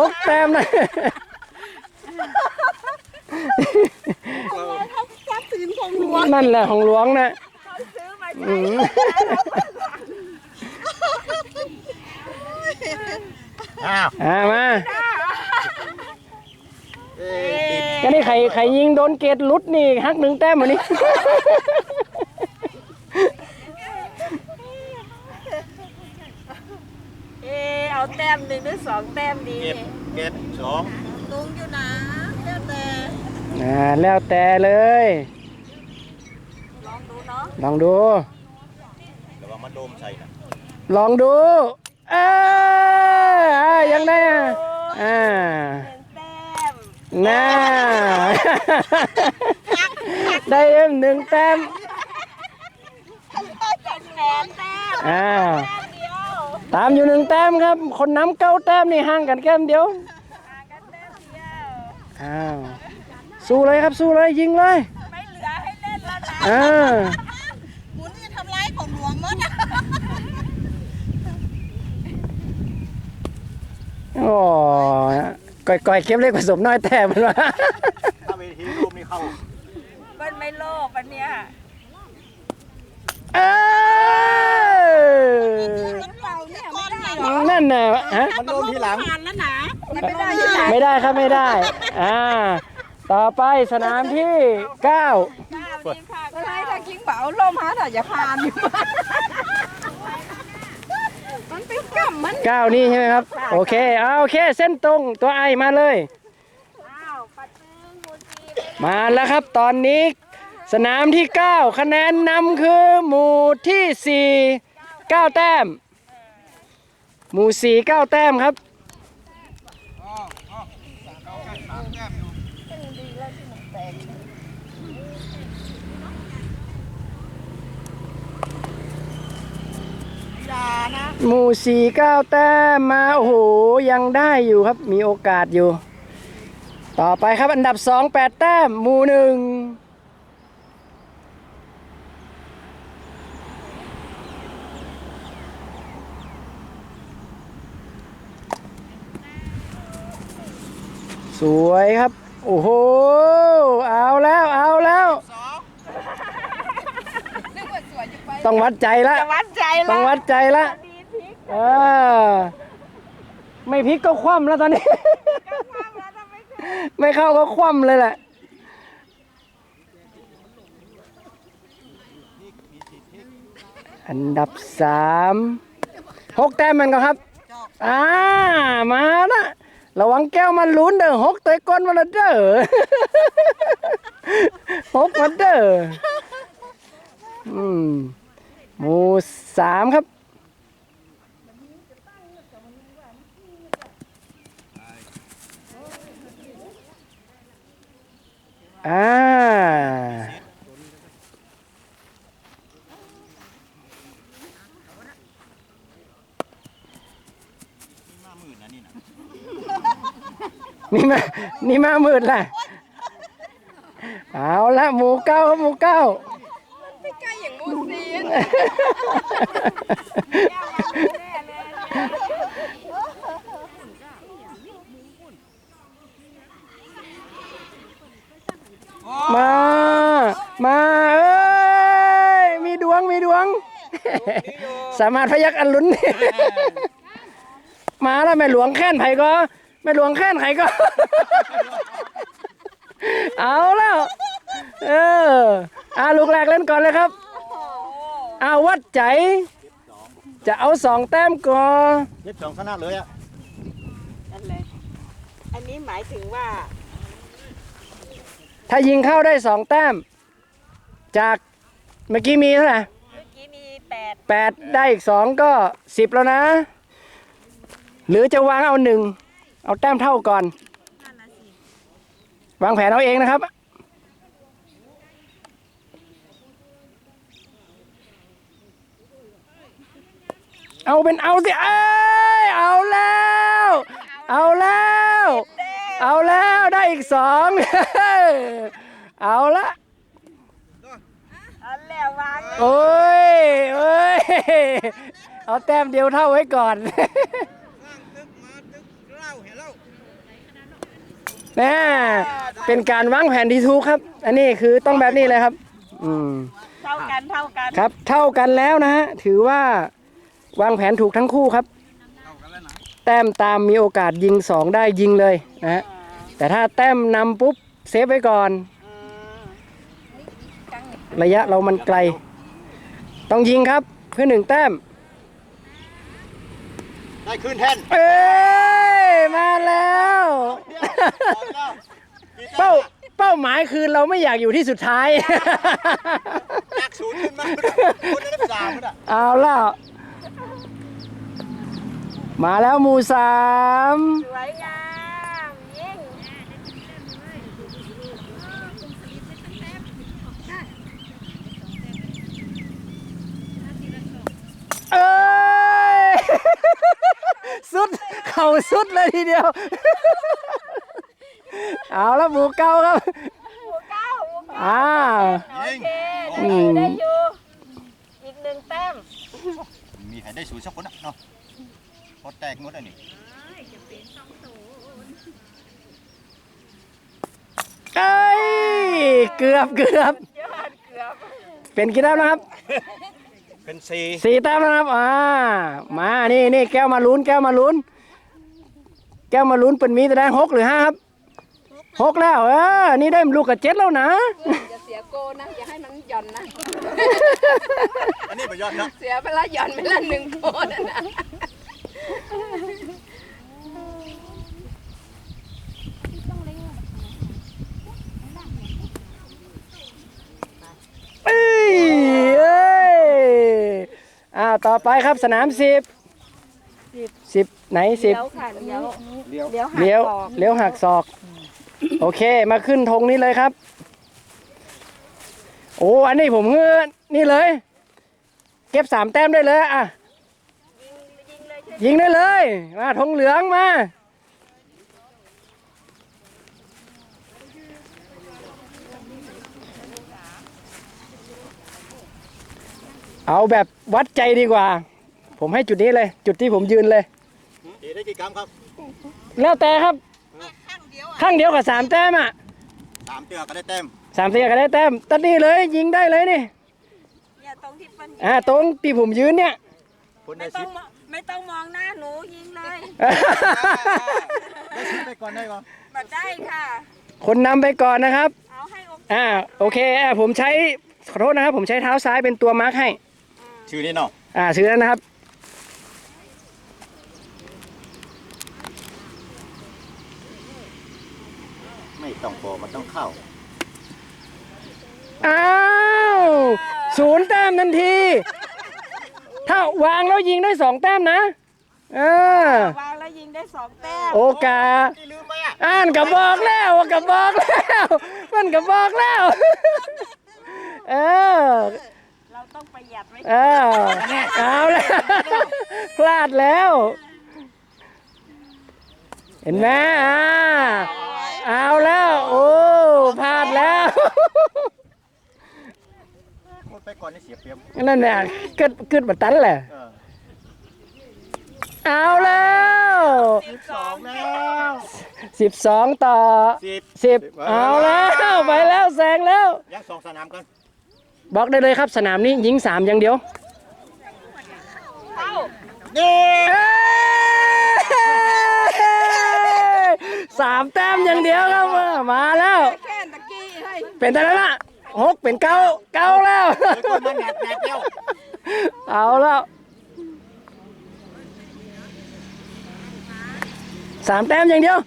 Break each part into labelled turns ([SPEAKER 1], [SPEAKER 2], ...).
[SPEAKER 1] หกแต้มนะ
[SPEAKER 2] ทรัพย์สินของหลวง
[SPEAKER 1] นั่นแหละของหลวงนะ
[SPEAKER 2] ซื้อมา
[SPEAKER 1] อืม
[SPEAKER 3] อ้าว
[SPEAKER 1] อ่ามา
[SPEAKER 3] เอ้ยติด
[SPEAKER 1] ก็นี่ใครใครยิงโดนเกตหลุดนี่ฮักหนึ่งแต้มวันนี้
[SPEAKER 2] เออเอาแต้มหนึ่งหรือสองแต้มดี
[SPEAKER 3] เก็บเก็บสอง
[SPEAKER 2] ลุงอยู่นะแล้วแต่
[SPEAKER 1] อ่าแล้วแต่เลย
[SPEAKER 2] ลองดูเนาะ
[SPEAKER 1] ลองดู
[SPEAKER 3] ระวังมันโดมใส่นะ
[SPEAKER 1] ลองดู เอ้ยอ่ายังได้อะอ่า
[SPEAKER 2] หนึ่งแต้ม
[SPEAKER 1] น่า ได้เอ็มหนึ่งแต้ม
[SPEAKER 2] เป็นแสนแต้ม
[SPEAKER 1] อ่า
[SPEAKER 2] แต้มเดียว
[SPEAKER 1] ตามอยู่หนึ่งแต้มครับ คนน้ำเก้าแต้มนี่ห่างกันแก้มเดียว
[SPEAKER 2] ห่างกันแต้มเดียว
[SPEAKER 1] อ้าวสู้เลยครับสู้เลยยิงเลย
[SPEAKER 2] ไม่เหลือให้เล่นแล้วนะ
[SPEAKER 1] อ่า
[SPEAKER 2] หมุนจะทำร้ายของหลวงมั้ง
[SPEAKER 1] โอ้ก่อยก่อยๆเก็บเล็กผสมน้อยแต้มมันวะ
[SPEAKER 3] ถ้าเวทีรูปนี่เข้า
[SPEAKER 2] มันไม่โลภอันเนี้ย
[SPEAKER 1] เออ
[SPEAKER 2] มันเปล่าเนี่ยไม่ได้หรอ
[SPEAKER 1] นั่นน่ะฮะ
[SPEAKER 3] มันโดมทีหลัง
[SPEAKER 2] ผ่านแล้วนะมันไม่ได้ที่ไหน
[SPEAKER 1] ไม่ได้ครับไม่ได้ อ่า ต่อไปสนามที่เก้า
[SPEAKER 2] ก็ให้ถ้ากิ้งเบาล่มฮะแต่อย่าพานอยู่มันเป็นกำมัน
[SPEAKER 1] เก้านี่ใช่ไหมครับ โอเคเอาโอเค เส้นตรงตัวไอมาเลย
[SPEAKER 2] อ้าวปัดตึงโมจี
[SPEAKER 1] มาแล้วครับตอนนี้ สนามที่ 9 คะแนนนำคือหมู่ที่ 4 9 แต้ม หมู่ 4 9 แต้มครับ
[SPEAKER 2] อย่านะ
[SPEAKER 1] หมู่ 4 9 แต้มมา โอ้โห ยังได้อยู่ครับมีโอกาสอยู่ ต่อไปครับอันดับ 2 8 แต้ม หมู่ 1 สวยครับ โอ้โห เอาแล้วเอาแล้วต้องวัดใจละ
[SPEAKER 2] จะวัดใจ
[SPEAKER 1] ต้
[SPEAKER 2] แล้
[SPEAKER 1] อง
[SPEAKER 2] ว
[SPEAKER 1] วัดใจละ
[SPEAKER 2] ดีพลิก
[SPEAKER 1] เออไม่พลิกก็คว่ำแล้วตอนนี้
[SPEAKER 2] ความแล้วทำไมคือ
[SPEAKER 1] ไม่เข้าก็คว่ำเลยแหละ อันดับสามหกแต้มมันก็ครับ อ่า มาละ ระวังแก้วมันลุ้นเด้อหกเตะก้นมาและเด้อหกมาเด้ออืมหมูสามครับอ่า
[SPEAKER 3] มาหมื่นนะนี่นะ
[SPEAKER 1] นี่มา นี่มามืดละเอาละหมูเก้าครับหมูเก้า
[SPEAKER 2] ไม่ใกล้อย่างมูซีน
[SPEAKER 1] มา มาเอ้ย มีดวง มีดวง สามารถพยักอันลุ้น มาแล้วแม่หลวงแค้นไผก็ แม่หลวงแค้นไผก็ เอาแล้ว เอออาลูกแรกเล่นก่อนเลยครับเอาวัดใจ จะเอาสองแต้มก่อน
[SPEAKER 3] เย็บสองขนาดเลยอะ
[SPEAKER 2] นั่นแหละอันนี้หมายถึงว่า
[SPEAKER 1] ถ้ายิงเข้าได้สองแต้ม จากเมื่อกี้มีเท่าไหร่
[SPEAKER 2] เมื่อกี้มีแปด
[SPEAKER 1] แปดได้อีกสองก็สิบแล้วนะ หรือจะวางเอาหนึ่ง เอาแต้มเท่าก่อน วางแผนเอาเองนะครับ เอาเป็นเอาสิ เอ้ย เอาแล้ว เอาแล้ว เอาแล้วได้อีกสอง เอาละ
[SPEAKER 2] อันแล้ววางเลย
[SPEAKER 1] โอ้ยโอ้ย เอาแต้มเดียวเท่าไว้ก่อน แน่เป็นการวางแผนที่ถูกครับ อันนี้คือต้องแบบนี้เลยครับ อืม
[SPEAKER 2] เท่ากันเท่ากัน
[SPEAKER 1] ครับ เท่ากันแล้วนะฮะถือว่าวางแผนถูกทั้งคู่ครับ แต้มตามมีโอกาสยิงสองได้ยิงเลยนะฮะแต่ถ้าแต้มนำปุ๊บเซฟไว้ก่อน ระยะเรามันไกล ต้องยิงครับเพื่อหนึ่งแต้ม
[SPEAKER 3] ได้คืนแทน
[SPEAKER 1] เอ้ยมาแล้ว
[SPEAKER 3] เดี๋ยวเอาแล้วกี่แต้
[SPEAKER 1] เป้ามเป้าหมายคือเราไม่อยากอยู่ที่สุดท้าย
[SPEAKER 3] จากศูนย์ขึ้นมาคนได้สามมันอะ
[SPEAKER 1] เอาล่ะ มาแล้วหมู่สาม
[SPEAKER 2] สวยงามยิ่ง
[SPEAKER 1] เอ้ย สุด เข่าสุดเลยทีเดียว เอาแล้วหมู่เก้าครับ
[SPEAKER 2] หมูเก้าหมูเก้า
[SPEAKER 1] อ่า
[SPEAKER 3] ยิง
[SPEAKER 2] โอเคได้อยู่ได้อยู่ อีกหนึ่งแต้ม
[SPEAKER 3] มีใครได้ศูนย์สักคนอะเนาะพอแตกหมดอะนี่
[SPEAKER 1] เอ้ย เกือบเกือบ
[SPEAKER 2] ยอดเกือบ
[SPEAKER 1] เป็นกี่แต้มนะครับ
[SPEAKER 3] เป็นสี่
[SPEAKER 1] สี่แต้มแล้วนะครับ อ่า มา นี่นี่แก้วมาลุ้น แก้วมาลุ้น แก้วมาลุ้นเป็นมีแสดงหกหรือห้าครับหกแล้ว เออ นี่ได้ลูกกับเจ็ดแล้วนะ
[SPEAKER 2] อย่าเสียโกนะ อย่าให้มันหย่อนนะ
[SPEAKER 3] อันนี้ประยอดเนาะ
[SPEAKER 2] เสียไปละหย่อนไปละหนึ่งโกนะ
[SPEAKER 1] เอ้ยเอ้ยอ้าวต่อไปครับสนามสิบสิบไหนสิบ
[SPEAKER 2] เลี้ยวค่ะเลี้ยวเลี้ยวเลี้ยวหัก
[SPEAKER 1] เลี้ยว
[SPEAKER 2] ออก
[SPEAKER 1] เลี้ยวหักศอก โอเคมาขึ้นธงนี้เลยครับ โอ้อันนี้ผมเงือนี่เลย เก็บสามแต้มได้เลยอะยิงได้เลยมาธงเหลืองมา เอาแบบวัดใจดีกว่า ผมให้จุดนี้เลย จุดที่ผมยืนเลย
[SPEAKER 3] ตีได้กี่กรัมครับ
[SPEAKER 1] แล้วแต่ครับ ข้างเดียวกับสามแต้มอะ
[SPEAKER 3] สามเตือก็ได้เต็ม
[SPEAKER 1] สามเตียก็ได้แต้มตัดนี่เลยยิงได้เลยนี่
[SPEAKER 2] เนี่ยตรงที่ปัน
[SPEAKER 1] อ่าตรงที่ผมยืนเนี่ย
[SPEAKER 3] คนได้
[SPEAKER 2] ไม่ต้
[SPEAKER 3] สิ
[SPEAKER 2] อง
[SPEAKER 3] บ
[SPEAKER 2] มองไม่ต้องมองหน้าหนูยิงเลย
[SPEAKER 3] ได้สิบไปก่อนได้ก่อน
[SPEAKER 2] มาได้ค่ะ
[SPEAKER 1] คนนำไปก่อนนะครับ
[SPEAKER 2] เอาให้โอเค
[SPEAKER 1] อ่าโอเคอ่าผมใช้ขอโทษนะครับ ผมใช้เท้าซ้ายเป็นตัวมาร์คให้
[SPEAKER 3] ชื่อนี้เนาะ
[SPEAKER 1] อ่าซื้อแล้วนะครับ
[SPEAKER 3] ไม่ต้องพอมันต้องเข้า
[SPEAKER 1] อ้าวศูนย์แต้มทันที ถ้าวางแล้วยิงได้สองแต้มนะเออ
[SPEAKER 2] วางแล้วยิงได้สองแต้ม
[SPEAKER 1] โอกาส
[SPEAKER 3] ที่ลืมไปอะ
[SPEAKER 1] อ่านกับบอกแล้วกับบอกแล้ว มันกับบอกแล้ว เออ
[SPEAKER 2] เรา ต้องประหยัดไว้
[SPEAKER 1] เออเอาแล้วพลาดแล้ว เห็นไหมอ่าเอาแล้ว โอ้พลาดแล้ว
[SPEAKER 3] หมดไปก่อนนี่เสียเปรียบ
[SPEAKER 1] นั่นน่ะกึดกึดบัตันแหละ
[SPEAKER 3] เออ
[SPEAKER 1] เอาแล้ว
[SPEAKER 3] สองแล้ว
[SPEAKER 1] สิบสองต่อ
[SPEAKER 3] สิบ
[SPEAKER 1] สิบเอาแล้วไปแล้วแซงแล้ว
[SPEAKER 3] ยังสองสนามกัน
[SPEAKER 1] บอกได้เลยครับสนามนี้ยิงสามอย่างเดียว
[SPEAKER 2] เข้า
[SPEAKER 3] นี่
[SPEAKER 1] เอ้ยสามแต้มอย่างเดียวครับมาแล้ว
[SPEAKER 2] แค่ตะกี้ให้
[SPEAKER 1] เป็นแต่ละละหกเป็นเก้าเก้าแล้ว
[SPEAKER 3] เดี๋ยวก่อนมันหนักหนักแล้ว
[SPEAKER 1] เอาแล้วสามแต้มอย่างเดียว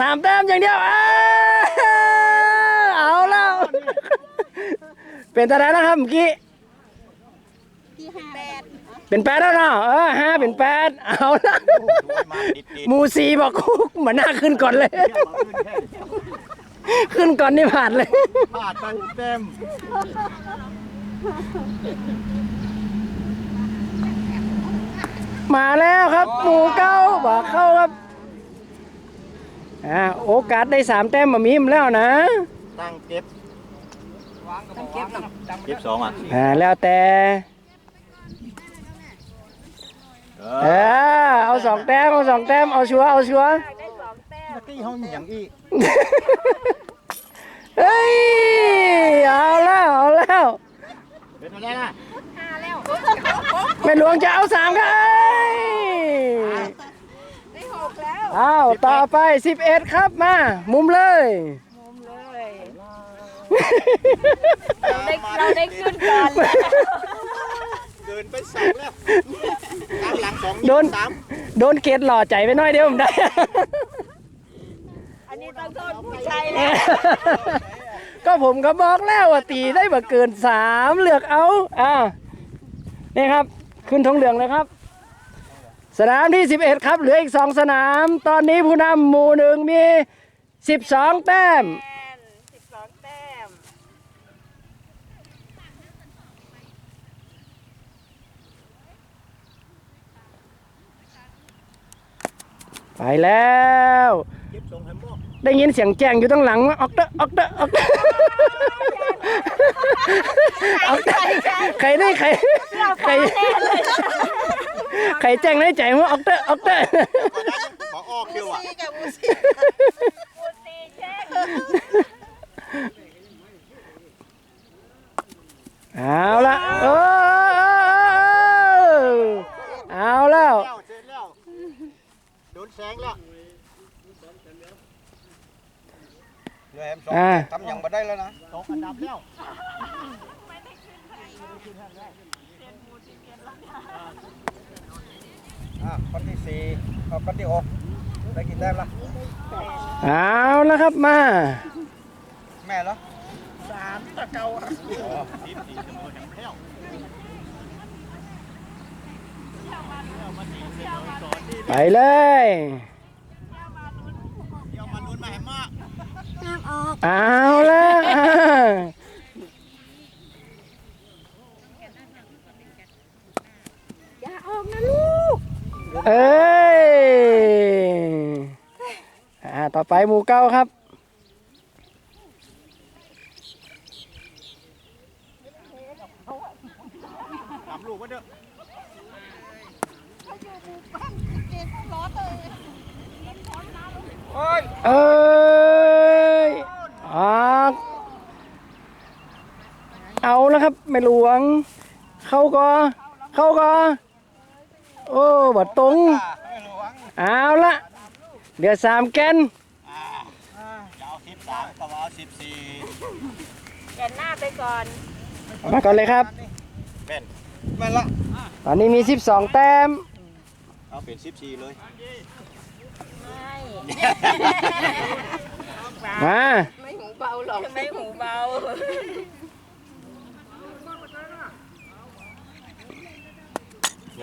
[SPEAKER 1] สามแต้มอย่างเดียวเอ้ยเอาแล้ว เป็นแต่ละนะครับเมื่อกี้
[SPEAKER 2] ที่ห้าแปด
[SPEAKER 1] เป็นแปดแล้วเนาะเออห้าเป็นแปดเอาละ
[SPEAKER 3] ดูให้มาดิดดิด
[SPEAKER 1] หมูซีบอกคุกเหมือนหน้าขึ้นก่อนเลย
[SPEAKER 3] เที่ยวมาขึ้นแค่
[SPEAKER 1] ขึ้นก่อนนี่ผ่านเลย
[SPEAKER 3] พลาดไปเต็ม
[SPEAKER 1] มาแล้วครับ หมูเก้าบอกเข้าครับอ่าโอกาสได้สามแต้มมามีมแล้วนะ
[SPEAKER 3] ตั้งเก็บ
[SPEAKER 2] ย
[SPEAKER 3] เก็บสองอะ
[SPEAKER 1] อ่าแล้วแต่
[SPEAKER 3] เอ
[SPEAKER 1] เอ
[SPEAKER 3] อ
[SPEAKER 1] อเอาสองแต้มเอาสองแต้มเอาชัวร์เอาชัวร์
[SPEAKER 2] ได้สอง
[SPEAKER 3] ตะกี้ห้องอย่างอี
[SPEAKER 1] เฮ้ยเอาแล้วเอาแล้ว
[SPEAKER 3] เป็นอะไรล่ะ
[SPEAKER 2] ห้าแล้ว
[SPEAKER 1] แม่หลวงจะเอาสามครับเอ้ย
[SPEAKER 2] ได้หกแล้ว
[SPEAKER 1] อ้าวต่อไป11ครับมา มุมเลย
[SPEAKER 2] มุมเลย เราได้เราได้ขึ้นก่อนแล้ว
[SPEAKER 3] เกินไปสองแล้วตามหลังสอง
[SPEAKER 1] โดน
[SPEAKER 3] สาม
[SPEAKER 1] โดนเกตหล่อใจไปหน้อยเดียวผมได้
[SPEAKER 2] อันนี้ต้องโทษผู้ชายแล้ว
[SPEAKER 1] ก็ผมก็บอกแล้วว่าตีได้บ่เกินสามเลือกเอาอ่านี่ครับ ขึ้นทงเหลืองเลยครับ สนามที่ 11 ครับ เหลืออีก 2 สนาม ตอนนี้ผู้นำหมู่หนึ่งมี 12 แต้ม
[SPEAKER 2] สิบสองแต้ม
[SPEAKER 1] ไปแล้ว
[SPEAKER 3] เก็บทรงให้หมด
[SPEAKER 1] ได้ยินเสียงแจ้งอยู่ตั้งหลังว่าออกเตอออกเตอออกเตอออกเตอใครได้ใครใครใครแจ้งในใจว่าออกเตอออกเตอ
[SPEAKER 3] ขอออกเดียวอะ
[SPEAKER 2] ปูตีแช่
[SPEAKER 1] เอาละโอ้เอาแล้ว
[SPEAKER 3] แล้วเสร็จแล้วโดนแสงแล้ว เรือแฮมสอง
[SPEAKER 1] อ่า
[SPEAKER 3] ทำอย่างมาได้แล้วนะตกอันดับแล้วอะคนที่สี่เอาคนที่หกได้กี่แต้มละ
[SPEAKER 1] เอาแล้วครับมา
[SPEAKER 3] แม่เหรอสามตะเกาอะทีมสี่เสมอแห่งแพ้ว
[SPEAKER 1] ไปเลย
[SPEAKER 3] เดี๋ยวมาลุ้นมาแห่งมาก
[SPEAKER 1] เอาแล้วอ่า
[SPEAKER 2] อย่าออกนะลูก
[SPEAKER 1] เอ้ยอ่าต่อไปหมู่เก้าครับ
[SPEAKER 3] สามลูกวะเด้อ
[SPEAKER 1] เอ้ยออก เอาแล้วครับแม่หลวง เข้าก็เข้าก็โอ้บัดตรง
[SPEAKER 3] ไม่หลวง
[SPEAKER 1] เอาละเดือดสามแกน
[SPEAKER 3] อ่าจะเอาสิบสามกับเอาสิบสี่
[SPEAKER 2] แกนหน้าไปก่อน
[SPEAKER 1] มาก่อนเลยครับ
[SPEAKER 3] เป็นแม่นละ
[SPEAKER 1] ตอนนี้มี12แต้ม
[SPEAKER 3] เอาเป็นสิบสี่เลย
[SPEAKER 2] ไม่
[SPEAKER 1] มา
[SPEAKER 2] ไม่หู เบาหรอกไม่หูเบา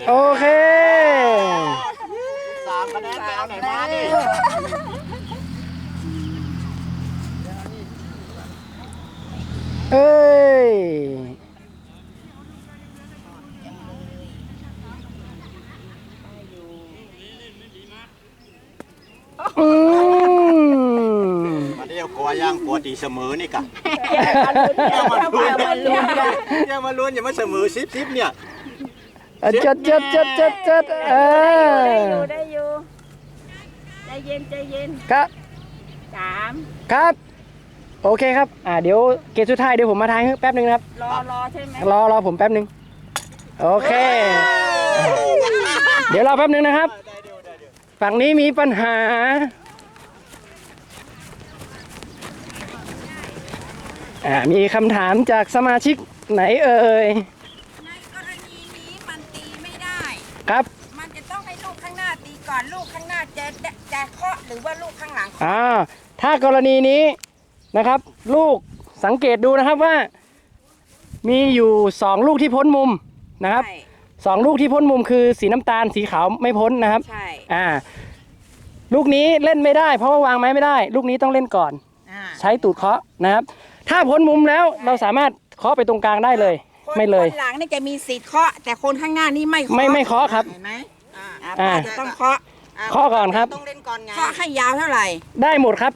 [SPEAKER 1] โอเค
[SPEAKER 3] สามคะแนนไปเอาไหนมาดิ
[SPEAKER 1] เอ้ย อืม
[SPEAKER 3] มาเดี ยวกลัวย่างกลัวตีเสมอนี่กะ
[SPEAKER 2] อย่ามาลุ้นอย่ามาลุ้น
[SPEAKER 3] อย่ามาลุ้นอย่ามาเสมอสิบสิบเนี่ย
[SPEAKER 1] อะจดจดจดจดจดเออ
[SPEAKER 2] ได้อยู่ได้อยู่ใจเย็นใจเย็น
[SPEAKER 1] ครับ
[SPEAKER 2] สาม
[SPEAKER 1] ครับ โอเคครับ อ่าเดี๋ยวเกมสุดท้ายเดี๋ยวผมมาทายให้แป๊บหนึ่งนะครับ
[SPEAKER 2] รอรอใช่ไหม
[SPEAKER 1] รอรอผมแป๊บหนึ่งโอเค เดี๋ยวรอแป๊บหนึ่งนะครับ
[SPEAKER 3] ได้เดียวได้เดียว
[SPEAKER 1] ฝั่งนี้มีปัญหา อ่ามีคำถามจากสมาชิกไหนเอ่ย
[SPEAKER 4] ในกรณีนี้มันตีไม่ได้
[SPEAKER 1] ครับ
[SPEAKER 4] มันจะต้องให้ลูกข้างหน้าตีก่อนลูกข้างหน้าจะจะเคาะหรือว่าลูกข้างหลังเคาะ
[SPEAKER 1] อ่าถ้ากรณีนี้นะครับ ลูกสังเกตดูนะครับว่า มีอยู่สองลูกที่พ้นมุมนะครับ
[SPEAKER 4] ใช่
[SPEAKER 1] สองลูกที่พ้นมุมคือสีน้ำตาลสีขาวไม่พ้นนะครับ
[SPEAKER 4] ใช่
[SPEAKER 1] อ่า ลูกนี้เล่นไม่ได้ เพราะว่าวางไม้ไม่ได้ ลูกนี้ต้องเล่นก่อน
[SPEAKER 4] อ่า
[SPEAKER 1] ใช้ตูดเคาะนะครับ ถ้าพ้นมุมแล้วเราสามารถเคาะไปตรงกลางได้เลย
[SPEAKER 4] คน
[SPEAKER 1] ไม่เลย
[SPEAKER 4] คนหลังนี่จะมีสิทธิ์เคาะ แต่คนข้างหน้านี่ไม่เคาะ
[SPEAKER 1] ไม่ไม่เคาะครับ
[SPEAKER 4] เห็นไหมอ่า
[SPEAKER 1] อ่า
[SPEAKER 4] ป้าจะต้องเคาะ
[SPEAKER 1] เคาะก่อนครับ
[SPEAKER 4] ต้องเล่นก่อนไงเคาะให้ยาวเท่าไหร่
[SPEAKER 1] ได้หมดครับ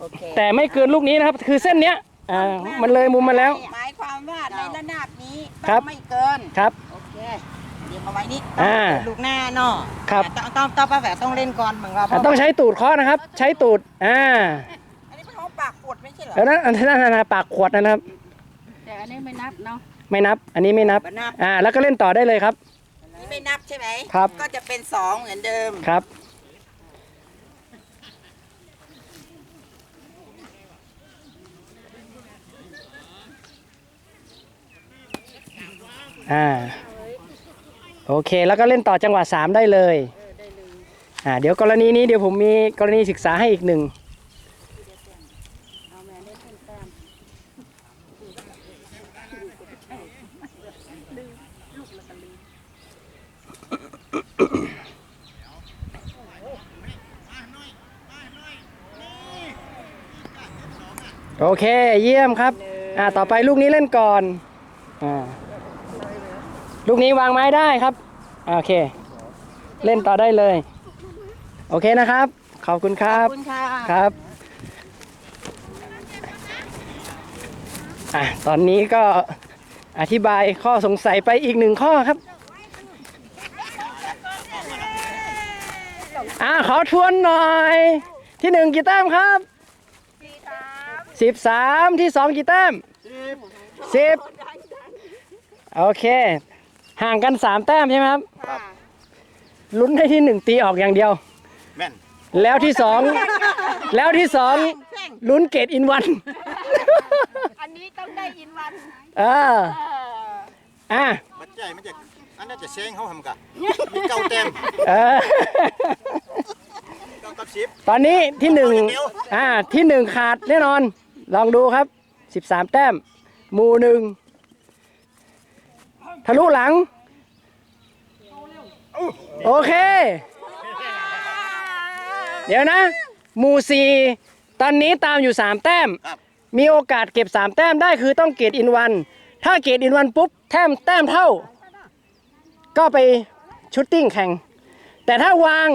[SPEAKER 4] โอเค
[SPEAKER 1] แต่ไม่เกินลูกนี้นะครับ คือเส้นเนี้ยอ่ามันเลยมุมมาแล้ว
[SPEAKER 4] หมายความว่าในระนาบนี้
[SPEAKER 1] ครั
[SPEAKER 4] ต้อบงไม่เกิน
[SPEAKER 1] ครับ
[SPEAKER 4] โอเคเดี๋ยวเอาไว้นี่
[SPEAKER 1] อ่า
[SPEAKER 4] ลูกหน้าเนาะ
[SPEAKER 1] ครับ
[SPEAKER 4] ต้องต้องต้องป้าแหวต้องเล่นก่อนเหมือนเรา
[SPEAKER 1] อะต้องใช้ตูดเคาะนะครับ ใช้ตูดอ่า
[SPEAKER 4] ช่เหรอ
[SPEAKER 1] แล้วนั้นอันนั้นอันนั้นปากขวดนะครับ
[SPEAKER 2] แต่อันนี้ไม่นับเนาะ
[SPEAKER 1] ไม่นับ อันนี้ไม่นับ
[SPEAKER 4] บันับ
[SPEAKER 1] อ่า แล้วก็เล่นต่อได้เลยครับ
[SPEAKER 4] นี่ไม่นับใช่ไหม
[SPEAKER 1] ครับ
[SPEAKER 4] ก็จะเป็นสองเหมือนเดิม
[SPEAKER 1] ครับ อ่า โอเค แล้วก็เล่นต่อจังหวะสามได้เลย อ่า เดี๋ยวกรณีนี้เดี๋ยวผมมีกรณีศึกษาให้อีกหนึ่ง โอเคเยี่ยมครับ อ่าต่อไปลูกนี้เล่นก่อนอ่าลูกนี้วางไม้ได้ครับอ่าโอเค เล่นต่อได้เลย โอเคนะครับ ขอบคุณครั
[SPEAKER 4] ข
[SPEAKER 1] บ
[SPEAKER 4] อบคุณค่ะ
[SPEAKER 1] ครับอะตอนนี้ก็อธิบายข้อสงสัยไปอีกหนึ่งข้อครับอ่าขอทวนหน่อย ที่หนึ่งกี่แต้มครับ สิบสามที่สองกี่แต้มสิบโอเค ห่างกันสามแต้มใช่ไหมครับลุ้นให้ที่หนึ่งตีออกอย่างเดียว
[SPEAKER 3] แม่น
[SPEAKER 1] แล้วที่สองแล้วที่สองลุ้นเกตอินวัน
[SPEAKER 2] อันนี้ต้องได้อินวัน
[SPEAKER 1] เอออะ
[SPEAKER 3] ปัจจัยมันจะอันนั้นจะเซ้งเขาทำกะมีเก้าเต็ม
[SPEAKER 1] เออ
[SPEAKER 3] เก้ากับสิบ
[SPEAKER 1] ตอนนี้ที่หนึ่ง
[SPEAKER 3] เอาอย่างเดียว
[SPEAKER 1] อ่าที่หนึ่งขาดแน่นอน ลองดูครับสิบสามแต้มหมู่หนึ่งทะลุหลัง โอเค เดี๋ยวนะ หมู่สี่ตอนนี้ตามอยู่สามแต้ม
[SPEAKER 3] ครับ
[SPEAKER 1] มีโอกาสเก็บ 3 แต้มได้คือต้องเกรดอินวัน ถ้าเกรดอินวันปุ๊บแต้มแต้มเท่า ก็ไปชุดติ้งแข่ง แต่ถ้าวาง